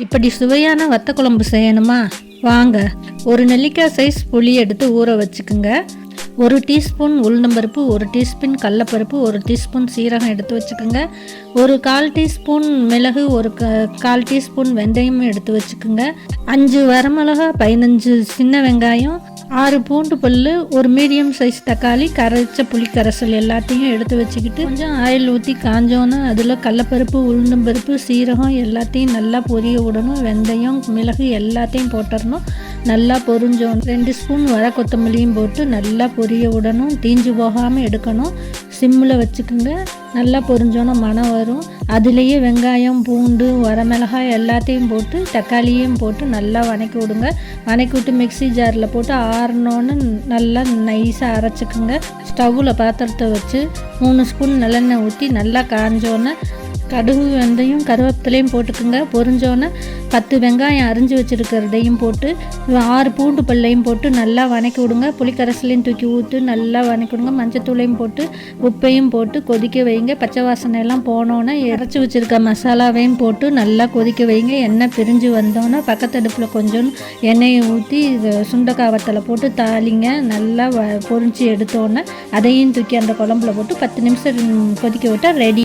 இப்படி சுவையான வத்த குழம்பு செய்யணுமா? வாங்க ஒரு நெல்லிக்காய் சைஸ் புளி எடுத்து ஊற வச்சுக்குங்க. ஒரு டீஸ்பூன் உளுந்தம்பருப்பு ஒரு டீஸ்பூன் கடலப்பருப்பு ஒரு டீஸ்பூன் சீரகம் எடுத்து வச்சுக்கோங்க. ஒரு கால் டீஸ்பூன் மிளகு ஒரு க கால் டீஸ்பூன் வெந்தயமும் எடுத்து வச்சுக்கோங்க. அஞ்சு வரமிளகா பதினஞ்சு சின்ன வெங்காயம் ஆறு பூண்டு பல் ஒரு மீடியம் சைஸ் தக்காளி கரைச்ச புளிக்கரைசல் எல்லாத்தையும் எடுத்து வச்சுக்கிட்டு கொஞ்சம் ஆயில் ஊற்றி காஞ்சோன்னா அதில் கடலப்பருப்பு உளுந்தம்பருப்பு சீரகம் எல்லாத்தையும் நல்லா பொரிய விடணும். வெந்தயம் மிளகு எல்லாத்தையும் போட்டுடணும் நல்லா பொரிஞ்சோம். ரெண்டு ஸ்பூன் வர கொத்தமல்லியும் போட்டு நல்லா பொரிய விடணும். தீஞ்சு போகாமல் எடுக்கணும். சிம்மில் வச்சுக்கோங்க. நல்லா பொரிஞ்சோன்னா மணம் வரும். அதுலேயே வெங்காயம் பூண்டு வரமிளகாய் எல்லாத்தையும் போட்டு தக்காளியும் போட்டு நல்லா வதக்கி விடுங்க. வதக்கி விட்டு மிக்ஸி ஜாரில் போட்டு ஆறினோன்னு நல்லா நைஸாக அரைச்சிக்கோங்க. ஸ்டவ்வில் பாத்திரத்தை வச்சு மூணு ஸ்பூன் நல்லெண்ணெய் ஊற்றி நல்லா காஞ்சோன்னே கடுகு வெந்தயம் கருவேப்பிலையும் போட்டுக்குங்க. பொரிஞ்சோன்னே பத்து வெங்காயம் அரிஞ்சு வச்சுருக்கிறதையும் போட்டு ஆறு பூண்டு பல்லையும் போட்டு நல்லா வதக்கி விடுங்க. புளிக்கரசலையும் தூக்கி ஊற்று நல்லா வதக்கி விடுங்க. மஞ்சத்தூளையும் போட்டு உப்பையும் போட்டு கொதிக்க வைங்க. பச்சை வாசனை எல்லாம் போனோன்னே இறச்சி வச்சுருக்க மசாலாவையும் போட்டு நல்லா கொதிக்க வைங்க. எண்ணெய் பிரிஞ்சு வந்தோன்னே பக்கத்து அடுப்பில் கொஞ்சம் எண்ணெயை ஊற்றி சுண்டக்காய் வத்தலை போட்டு தாளிங்க. நல்லா வ எடுத்தோன்னே அதையும் தூக்கி அந்த குழம்புல போட்டு பத்து நிமிஷம் கொதிக்க விட்டால் ரெடி